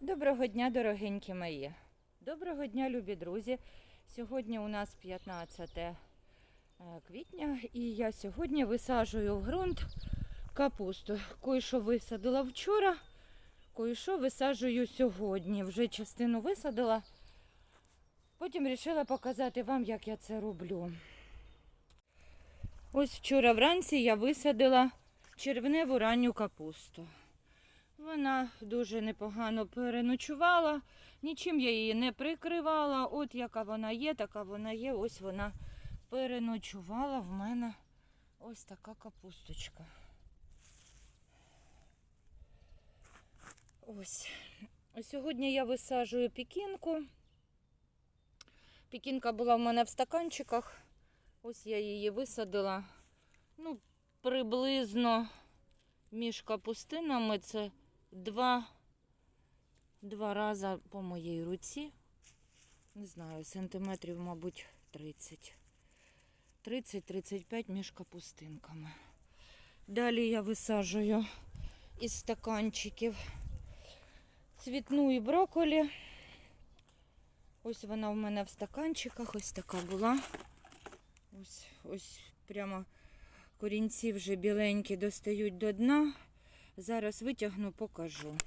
Доброго дня, дорогенькі мої. Доброго дня, любі друзі. Сьогодні у нас 15 е, квітня, і я сьогодні висаджую в ґрунт капусту. Кое-що висадила вчора, кое-що висаджую сьогодні. Вже частину висадила. Потім вирішила показати вам, як я це роблю. Ось вчора вранці я висадила червневу ранню капусту. Вона дуже непогано переночувала, нічим я її не прикривала. От яка вона є, така вона є. Ось вона переночувала в мене ось така капусточка. Ось. Сьогодні я висаджую пікінку. Пікінка була в мене в стаканчиках. Ось я її висадила. Ну, приблизно між капустинами це два, два рази по моїй руці. Не знаю, сантиметрів, мабуть, 30. 30-35 між капустинками. Далі я висаджую із стаканчиків цвітну і брокколі. Ось вона в мене в стаканчиках, ось така була. Ось, ось прямо корінці вже біленькі достають до дна. Зараз витягну, покажу.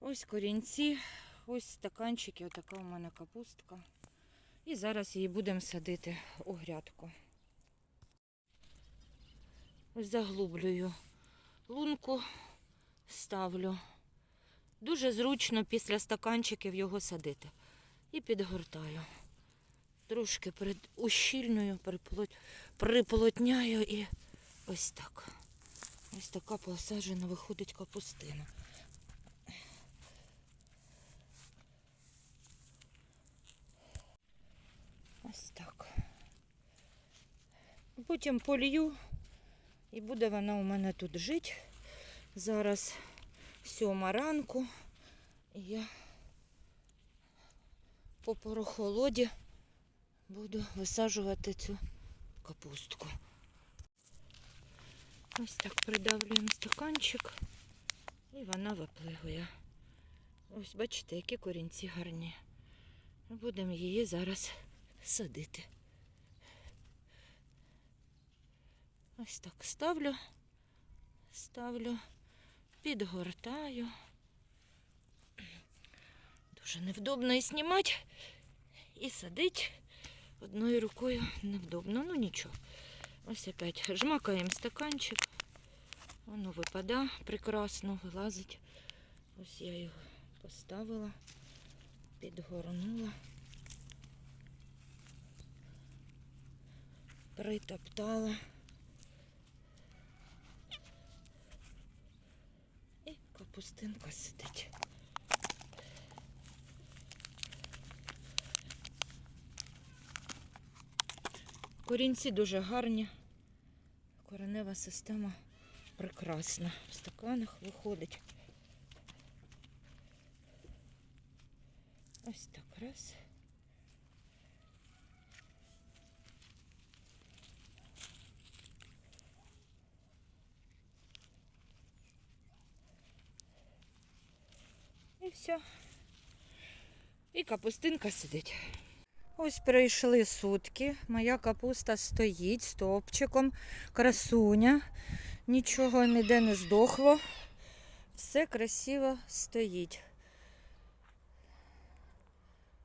Ось корінці, ось стаканчики, отака у мене капустка. І зараз її будемо садити у грядку. Ось заглублюю лунку, ставлю. Дуже зручно після стаканчиків його садити. І підгортаю. Трошки ущільнюю, приплотняю і ось так. Ось така посаджена виходить капустина. Ось так. Потім полью і буде вона у мене тут жити. Зараз сьома ранку. І я по порохолоді буду висаджувати цю капустку. Ось так придавлюємо стаканчик і вона виплигує. Ось бачите, які корінці гарні. Будемо її зараз садити. Ось так ставлю, ставлю, підгортаю. Дуже невдобно і знімати, і садити одною рукою невдобно. Ну нічого. Ось опять жмакаємо стаканчик. Воно випада прекрасно, вилазить. Ось я його поставила, підгорнула, притоптала. І капустинка сидить. Корінці дуже гарні. Коренева система прекрасна. В стаканах виходить. Ось так раз. І все. І капустинка сидить. Ось пройшли сутки. Моя капуста стоїть стовпчиком, красуня. Нічого ніде не здохло. Все красиво стоїть.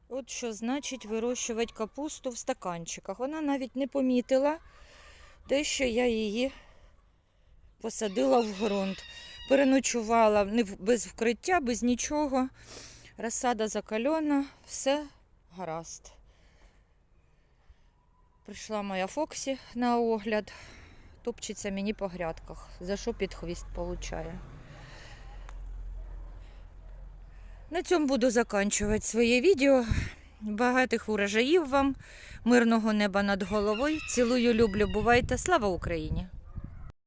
От що значить вирощувати капусту в стаканчиках. Вона навіть не помітила те, що я її посадила в ґрунт. Переночувала без вкриття, без нічого. Розсада закальона, все гаразд. Прийшла моя Фоксі на огляд. Топчеться мені по грядках. За що під хвіст получає. На цьому буду закінчувати своє відео. Багатих урожаїв вам, мирного неба над головою. Цілую, люблю, бувайте. Слава Україні!